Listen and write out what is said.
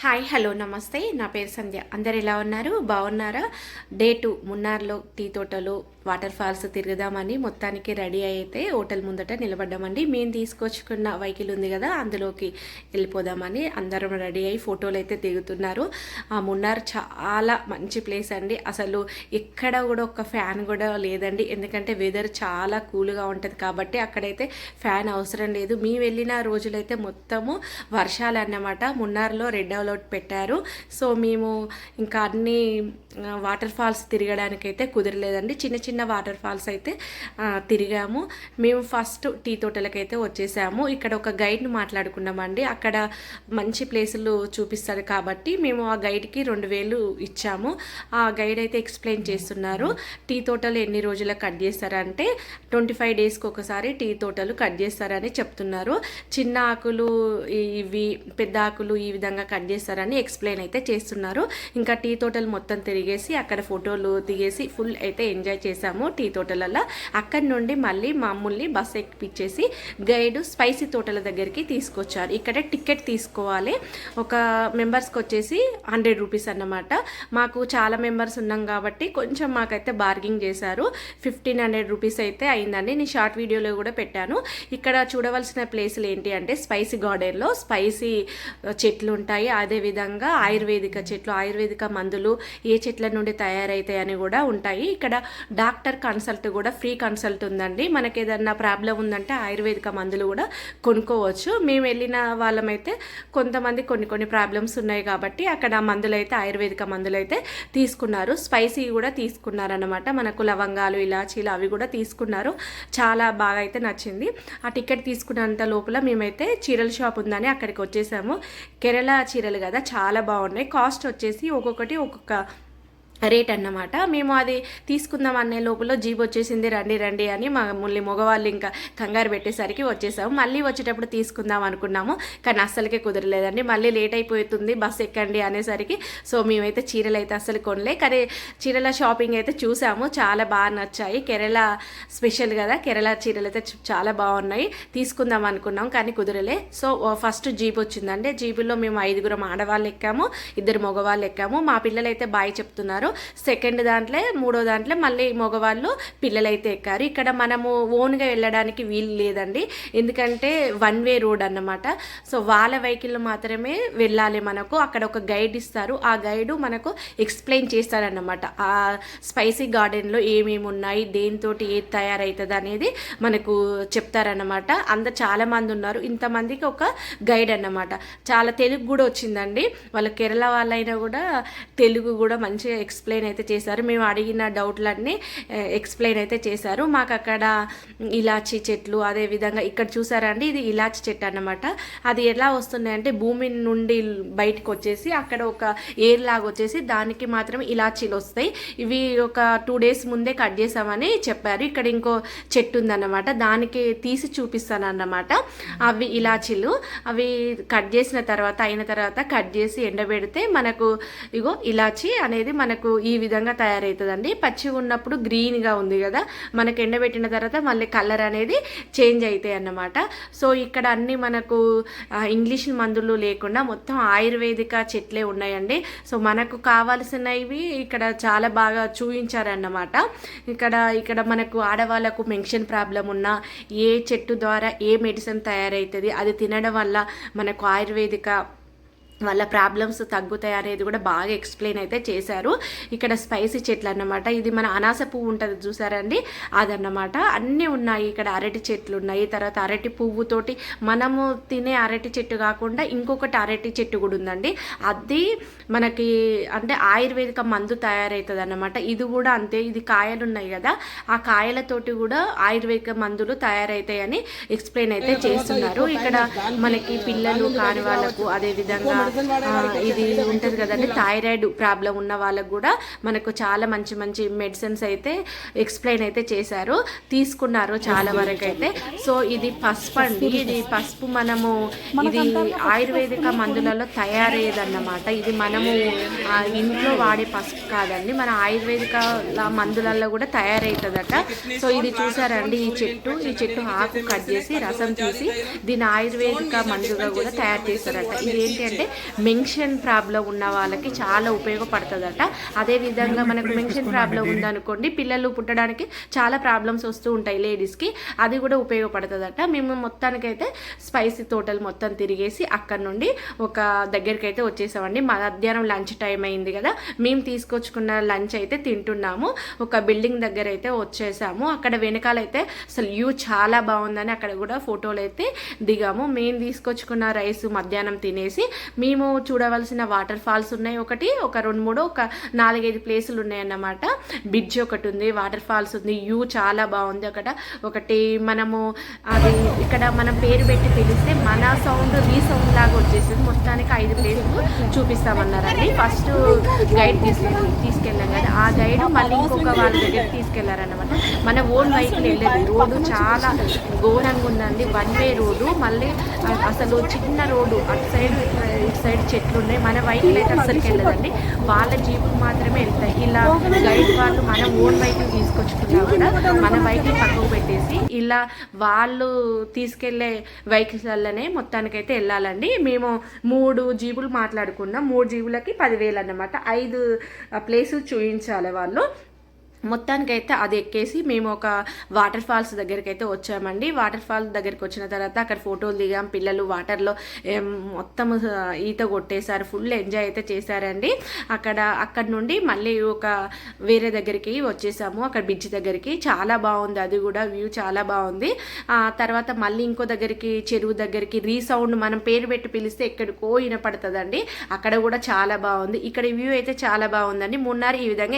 Hi hello నమస్తే. నా పేరు సంధ్య. అందరు ఎలా ఉన్నారు? బాగున్నారా? డే టూ మున్నార్లో టీ తోటలు వాటర్ ఫాల్స్ తిరుగుదామని మొత్తానికి రెడీ అయితే హోటల్ ముందట నిలబడ్డామండి. మేము తీసుకొచ్చుకున్న వెహికల్ ఉంది కదా అందులోకి వెళ్ళిపోదామని అందరం రెడీ అయ్యి ఫోటోలు అయితే దిగుతున్నారు. ఆ మున్నార్ చాలా మంచి ప్లేస్ అండి. అసలు ఎక్కడ కూడా ఒక ఫ్యాన్ కూడా లేదండి. ఎందుకంటే వెదర్ చాలా కూల్గా ఉంటుంది కాబట్టి అక్కడైతే ఫ్యాన్ అవసరం లేదు. మేము వెళ్ళిన రోజులైతే మొత్తము వర్షాలు అన్నమాట. మున్నార్లో రెడ్ అవుట్ పెట్టారు. సో మేము ఇంకా అన్ని వాటర్ ఫాల్స్ తిరగడానికైతే కుదరలేదండి. చిన్న చిన్న వాటర్ ఫాల్స్ అయితే తిరిగాము. మేము ఫస్ట్ టీ తోటలకైతే వచ్చేసాము. ఇక్కడ ఒక గైడ్ని మాట్లాడుకున్నామండి. అక్కడ మంచి ప్లేసులు చూపిస్తారు కాబట్టి మేము ఆ గైడ్కి రెండు వేలు ఇచ్చాము. ఆ గైడ్ అయితే ఎక్స్ప్లెయిన్ చేస్తున్నారు. టీ తోటలు ఎన్ని రోజులకు కట్ చేస్తారంటే ట్వంటీ ఫైవ్ డేస్కి ఒకసారి టీ తోటలు కట్ చేస్తారని చెప్తున్నారు. చిన్న ఆకులు ఇవి పెద్ద ఆకులు ఈ విధంగా కట్ చేస్తారని ఎక్స్ప్లెయిన్ అయితే చేస్తున్నారు. ఇంకా టీ తోటలు మొత్తం తిరిగేసి అక్కడ ఫోటోలు దిగేసి ఫుల్ అయితే ఎంజాయ్ చేశారు. చేసాము టీ తోటలలో అక్కడి నుండి మళ్ళీ మమ్మల్ని బస్ ఎక్కిపించేసి గైడ్ స్పైసీ తోటల దగ్గరికి తీసుకొచ్చారు. ఇక్కడ టికెట్ తీసుకోవాలి. ఒక మెంబర్స్కి వచ్చేసి హండ్రెడ్ రూపీస్ అన్నమాట. మాకు చాలా మెంబర్స్ ఉన్నాం కాబట్టి కొంచెం మాకైతే బార్గింగ్ చేశారు. ఫిఫ్టీన్ హండ్రెడ్ రూపీస్ అయితే అయిందండి. నేను షార్ట్ వీడియోలో కూడా పెట్టాను. ఇక్కడ చూడవలసిన ప్లేసులు ఏంటి అంటే స్పైసీ గార్డెన్లో స్పైసీ చెట్లు ఉంటాయి. అదేవిధంగా ఆయుర్వేదిక చెట్లు ఆయుర్వేదిక మందులు ఏ చెట్ల నుండి తయారవుతాయి అని కూడా ఉంటాయి. ఇక్కడ డాక్టర్ కన్సల్ట్ కూడా ఫ్రీ కన్సల్ట్ ఉందండి. మనకి ఏదన్నా ప్రాబ్లం ఉందంటే ఆయుర్వేదిక మందులు కూడా కొనుక్కోవచ్చు. మేము వెళ్ళిన వాళ్ళమైతే కొంతమంది కొన్ని కొన్ని ప్రాబ్లమ్స్ ఉన్నాయి కాబట్టి అక్కడ మందులైతే ఆయుర్వేదిక మందులు అయితే తీసుకున్నారు. స్పైసీ కూడా తీసుకున్నారనమాట మనకు లవంగాలు ఇలాచీలు అవి కూడా తీసుకున్నారు. చాలా బాగా అయితే నచ్చింది. ఆ టికెట్ తీసుకున్నంత లోపల మేమైతే చీరల షాప్ ఉందని అక్కడికి వచ్చేసాము. కేరళ చీరలు కదా చాలా బాగున్నాయి. కాస్ట్ వచ్చేసి ఒక్కొక్కటి ఒక్కొక్క రేట్ అన్నమాట. మేము అది తీసుకుందాం అనే లోపల జీప్ వచ్చేసింది రండి రండి అని మా మళ్ళీ మగవాళ్ళు ఇంకా కంగారు పెట్టేసరికి వచ్చేసాము. మళ్ళీ వచ్చేటప్పుడు తీసుకుందాం అనుకున్నాము కానీ అస్సలకే కుదరలేదండి. మళ్ళీ లేట్ అయిపోతుంది బస్ ఎక్కండి అనేసరికి. సో మేమైతే చీరలు అయితే అస్సలు కొనలే కానీ చీరల షాపింగ్ అయితే చూసాము. చాలా బాగా నచ్చాయి. కేరళ స్పెషల్ కదా కేరళ చీరలు అయితే చాలా బాగున్నాయి. తీసుకుందాం అనుకున్నాం కానీ కుదరలే. సో ఫస్ట్ జీప్ వచ్చిందండి. జీపులో మేము ఐదుగురం ఆడవాళ్ళు ఎక్కాము ఇద్దరు మగవాళ్ళు ఎక్కాము. మా పిల్లలు అయితే బాయ్ చెప్తున్నారు. సెకండ్ దాంట్లో మూడో దాంట్లో మళ్ళీ మగవాళ్ళు పిల్లలైతే ఎక్కారు. ఇక్కడ మనము ఓన్గా వెళ్ళడానికి వీలు లేదండి. ఎందుకంటే వన్ వే రోడ్ అన్నమాట. సో వాళ్ళ వెహికల్ మాత్రమే వెళ్ళాలి మనకు. అక్కడ ఒక గైడ్ ఇస్తారు. ఆ గైడు మనకు ఎక్స్ప్లెయిన్ చేస్తారన్నమాట. ఆ స్పైసీ గార్డెన్లో ఏమేమి ఉన్నాయి దేనితో ఏది తయారవుతుంది అనేది మనకు చెప్తారన్నమాట. అంత చాలా మంది ఉన్నారు. ఇంతమందికి ఒక గైడ్ అన్నమాట. చాలా తెలుగు కూడా వచ్చిందండి. వాళ్ళ కేరళ వాళ్ళైనా కూడా తెలుగు కూడా మంచిగా ఎక్స్ప్లెయిన్ అయితే చేశారు. మేము అడిగిన డౌట్లన్నీ eh, ఎక్స్ప్లెయిన్ అయితే చేశారు. మాకు అక్కడ ఇలాచి చెట్లు అదే విధంగా ఇక్కడ చూసారా అండి ఇది ఇలాచి చెట్టు అన్నమాట. అది ఎలా వస్తున్నాయంటే భూమి నుండి బయటకు వచ్చేసి అక్కడ ఒక ఎయిర్ లాగా వచ్చేసి దానికి మాత్రం ఇలాచీలు వస్తాయి. ఇవి ఒక టూ డేస్ ముందే కట్ చేసామని చెప్పారు. ఇక్కడ ఇంకో చెట్టు ఉందన్నమాట. దానికి తీసి చూపిస్తాను అన్నమాట అవి ఇలాచీలు. అవి కట్ చేసిన తర్వాత అయిన తర్వాత కట్ చేసి ఎండబెడితే మనకు ఇగో ఇలాచి అనేది మనకు ఈ విధంగా తయారవుతుందండి. పచ్చిగా ఉన్నప్పుడు గ్రీన్గా ఉంది కదా. మనకు ఎండబెట్టిన తర్వాత మళ్ళీ కలర్ అనేది చేంజ్ అవుతాయి అన్నమాట. సో ఇక్కడ అన్ని మనకు ఇంగ్లీష్ మందులు లేకుండా మొత్తం ఆయుర్వేదిక చెట్లే ఉన్నాయండి. సో మనకు కావాల్సినవి ఇక్కడ చాలా బాగా చూపించారన్నమాట ఇక్కడ ఇక్కడ మనకు ఆడవాళ్ళకు మెన్షన్ ప్రాబ్లం ఉన్నా ఏ చెట్టు ద్వారా ఏ మెడిసిన్ తయారవుతుంది అది తినడం వల్ల మనకు ఆయుర్వేదిక వాళ్ళ ప్రాబ్లమ్స్ తగ్గుతాయి అనేది కూడా బాగా ఎక్స్ప్లెయిన్ అయితే చేశారు. ఇక్కడ స్పైసీ చెట్లు అన్నమాట. ఇది మన అనాస పువ్వు ఉంటుంది చూసారండి? అదన్నమాట. అన్నీ ఉన్నాయి. ఇక్కడ అరటి చెట్లు ఉన్నాయి. తర్వాత అరటి పువ్వుతోటి మనము తినే అరటి చెట్టు కాకుండా ఇంకొకటి అరటి చెట్టు కూడా ఉందండి. అది మనకి అంటే ఆయుర్వేదిక మందు తయారవుతుంది అన్నమాట ఇది కూడా అంతే. ఇది కాయలు ఉన్నాయి కదా? ఆ కాయలతోటి కూడా ఆయుర్వేదిక మందులు తయారవుతాయని ఎక్స్ప్లెయిన్ అయితే చేస్తున్నారు. ఇక్కడ మనకి పిల్లలు కాని వాళ్ళకు అదే విధంగా ఆ, ఇది ఉంటుంది కదండి. థైరాయిడ్ ప్రాబ్లం ఉన్న వాళ్ళకు కూడా మనకు చాలా మంచి మంచి మెడిసిన్స్ అయితే ఎక్స్ప్లెయిన్ అయితే చేశారు. తీసుకున్నారు చాలా వరకు అయితే సో ఇది పసుపు అండి. ఇది పసుపు మనము ఇది ఆయుర్వేదిక మందులలో తయారయ్యేదన్నమాట. ఇది మనము ఇంట్లో వాడే పసుపు కాదండి. మన ఆయుర్వేదిక మందులలో కూడా తయారవుతుందట. సో ఇది చూసారండి ఈ చెట్టు. ఈ చెట్టు ఆకు కట్ చేసి రసం తీసి దీని ఆయుర్వేదిక మందుగా కూడా తయారు చేస్తారట ఇది ఏంటి అంటే మెన్షన్ ప్రాబ్లం ఉన్న వాళ్ళకి చాలా ఉపయోగపడుతుందట. అదేవిధంగా మనకు మెన్షన్ ప్రాబ్లం ఉందనుకోండి పిల్లలు పుట్టడానికి చాలా ప్రాబ్లమ్స్ వస్తూ ఉంటాయి లేడీస్కి. అది కూడా ఉపయోగపడుతుందట. మేము మొత్తానికైతే స్పైసీ తోటలు మొత్తం తిరిగేసి అక్కడ నుండి ఒక దగ్గరికి అయితే వచ్చేసామండి మధ్యాహ్నం లంచ్ టైం అయింది కదా మేము తీసుకొచ్చుకున్న లంచ్ అయితే తింటున్నాము. ఒక బిల్డింగ్ దగ్గర అయితే వచ్చేసాము. అక్కడ వెనకాలైతే అసలు వ్యూ చాలా బాగుందని అక్కడ కూడా ఫోటోలు అయితే దిగాము. మేము తీసుకొచ్చుకున్న రైస్ మధ్యాహ్నం తినేసి మేము చూడవలసిన వాటర్ ఫాల్స్ ఉన్నాయి ఒకటి ఒక రెండు మూడు ఒక నాలుగైదు ప్లేసులు ఉన్నాయన్నమాట. బ్రిడ్జ్ ఒకటి ఉంది వాటర్ ఫాల్స్ ఉంది వ్యూ చాలా బాగుంది అక్కడ. ఒకటి మనము అది ఇక్కడ మనం పేరు పెట్టి పిలిస్తే మన సౌండ్ రీ సౌండ్ లాగా వచ్చేసింది. మొత్తానికి ఐదు ప్లేసులు చూపిస్తామన్నారండి. ఫస్ట్ గైడ్ తీసుకు తీసుకెళ్ళాం కదా. ఆ గైడ్ మళ్ళీ ఇంకొక వాళ్ళ దగ్గరికి తీసుకెళ్ళారనమాట మన ఓన్ వెహికల్ వెళ్ళేది. రోడ్డు చాలా ఘోరంగా ఉందండి. One way road. మళ్ళీ అసలు చిన్న రోడ్డు. అటు సైడ్ ఇటు సైడ్ చెట్లు ఉన్నాయి మన వెహికల్ అయితే అసలుకి వెళ్ళదండి వాళ్ళ జీపులు మాత్రమే వెళ్తాయి. ఇలా గైడ్ వాళ్ళు మన ఓన్ వెహికల్ తీసుకొచ్చుకున్నా కూడా మన వెహికల్ పక్కకు పెట్టేసి ఇలా వాళ్ళు తీసుకెళ్ళే వెహికల్స్లనే మొత్తానికైతే వెళ్ళాలండి. మేము మూడు జీబులు మాట్లాడుకున్నాం. మూడు జీబులకి పదివేలు అన్నమాట. ఐదు ప్లేసులు చూపించాలి వాళ్ళు. మొత్తానికైతే అది ఎక్కేసి మేము ఒక వాటర్ ఫాల్స్ దగ్గరికి అయితే వచ్చామండి. వాటర్ ఫాల్స్ దగ్గరికి వచ్చిన తర్వాత అక్కడ ఫోటోలు దిగాం. పిల్లలు వాటర్లో మొత్తం ఈత కొట్టేశారు. ఫుల్ ఎంజాయ్ అయితే చేశారండి. అక్కడ అక్కడ నుండి మళ్ళీ ఒక వేరే దగ్గరికి వచ్చేసాము. అక్కడ బ్రిడ్జ్ దగ్గరికి. చాలా బాగుంది. అది కూడా వ్యూ చాలా బాగుంది. ఆ తర్వాత మళ్ళీ ఇంకో దగ్గరికి చెరువు దగ్గరికి రీసౌండ్ మనం పేరు పెట్టి పిలిస్తే ఎక్కడికో వినపడుతుందండి. అక్కడ కూడా చాలా బాగుంది. ఇక్కడ వ్యూ అయితే చాలా బాగుందండి. మున్నారు ఈ విధంగా